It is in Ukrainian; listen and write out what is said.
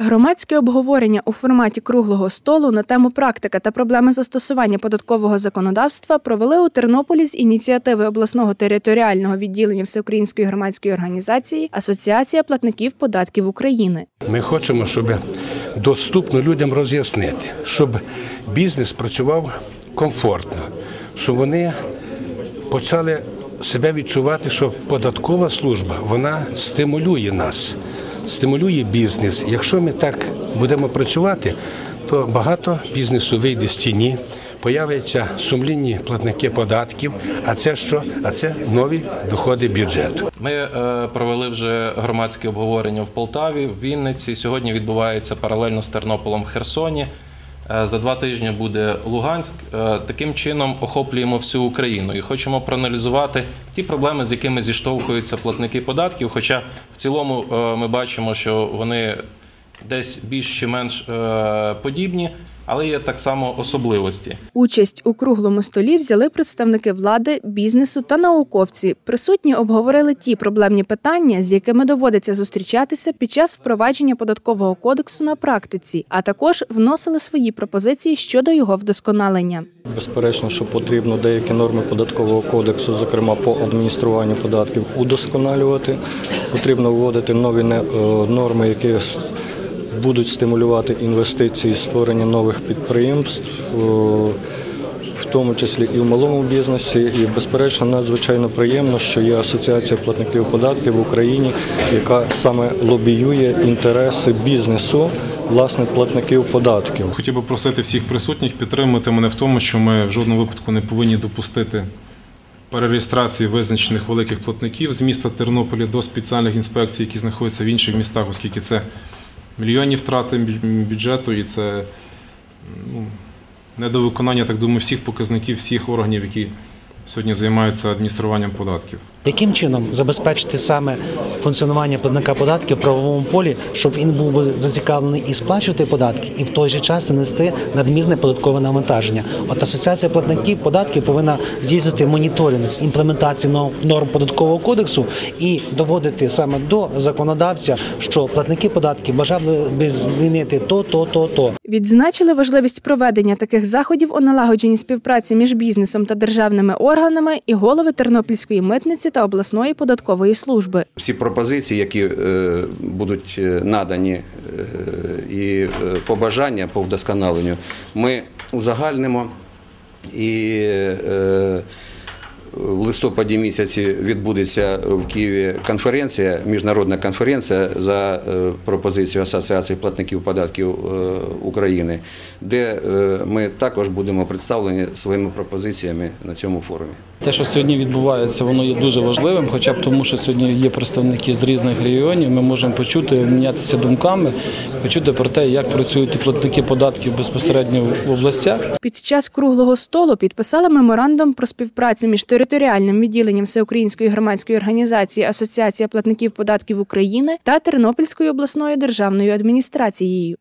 Громадське обговорення у форматі круглого столу на тему практика та проблеми застосування податкового законодавства провели у Тернополі з ініціативи обласного територіального відділення Всеукраїнської громадської організації Асоціація платників податків України. Ми хочемо, щоб доступно людям роз'яснити, щоб бізнес працював комфортно, щоб вони почали себе відчувати, що податкова служба вона стимулює нас, стимулює бізнес. Якщо ми так будемо працювати, то багато бізнесу вийде з тіні. Появляться сумлінні платники податків. А це що? А це нові доходи бюджету. Ми е, провели вже громадське обговорення в Полтаві, в Вінниці. Сьогодні відбувається паралельно з Тернополем в Херсоні. Е, За два тижні буде Луганськ. Е, Таким чином охоплюємо всю Україну і хочемо проаналізувати ті проблеми, з якими зіштовхуються платники податків. Хоча в цілому е, ми бачимо, що вони десь більш чи менш подібні, але є так само особливості. Участь у круглому столі взяли представники влади, бізнесу та науковці. Присутні обговорили ті проблемні питання, з якими доводиться зустрічатися під час впровадження податкового кодексу на практиці, а також вносили свої пропозиції щодо його вдосконалення. Безперечно, що потрібно деякі норми податкового кодексу, зокрема по адмініструванню податків, удосконалювати. Потрібно вводити нові е, норми, які будуть стимулювати інвестиції, створення нових підприємств, е, в тому числі і в малому бізнесі. І, безперечно, надзвичайно приємно, що є асоціація платників податків в Україні, яка саме лобіює інтереси бізнесу, власне, платників податків. Хотів би просити всіх присутніх підтримати мене в тому, що ми в жодному випадку не повинні допустити перереєстрації визначених великих платників з міста Тернополя до спеціальних інспекцій, які знаходяться в інших містах, оскільки це мільйонні втрати бюджету і це ну, недовиконання, так думаю, всіх показників, всіх органів, які сьогодні займаються адмініструванням податків. Яким чином забезпечити саме функціонування платника податків в правовому полі, щоб він був зацікавлений і сплачувати податки, і в той же час нести надмірне податкове навантаження? От асоціація платників податків повинна здійснити моніторинг імплементації норм податкового кодексу і доводити саме до законодавця, що платники податків бажали би змінити то, то, то, то. Відзначили важливість проведення таких заходів у налагодженні співпраці між бізнесом та державними органами і голови Тернопільської митниці та обласної податкової служби. Всі пропозиції, які е, будуть е, надані, е, і побажання по вдосконаленню, ми узагальнимо і в листопаді місяці відбудеться в Києві конференція, міжнародна конференція за е, пропозицією Асоціації платників податків е, України, де е, ми також будемо представлені своїми пропозиціями на цьому форумі. Те, що сьогодні відбувається, воно є дуже важливим, хоча б тому, що сьогодні є представники з різних регіонів. Ми можемо почути, обмінятися думками, почути про те, як працюють платники податків безпосередньо в областях. Під час круглого столу підписали меморандум про співпрацю між територіальним відділенням Всеукраїнської громадської організації Асоціація платників податків України та Тернопільською обласною державною адміністрацією.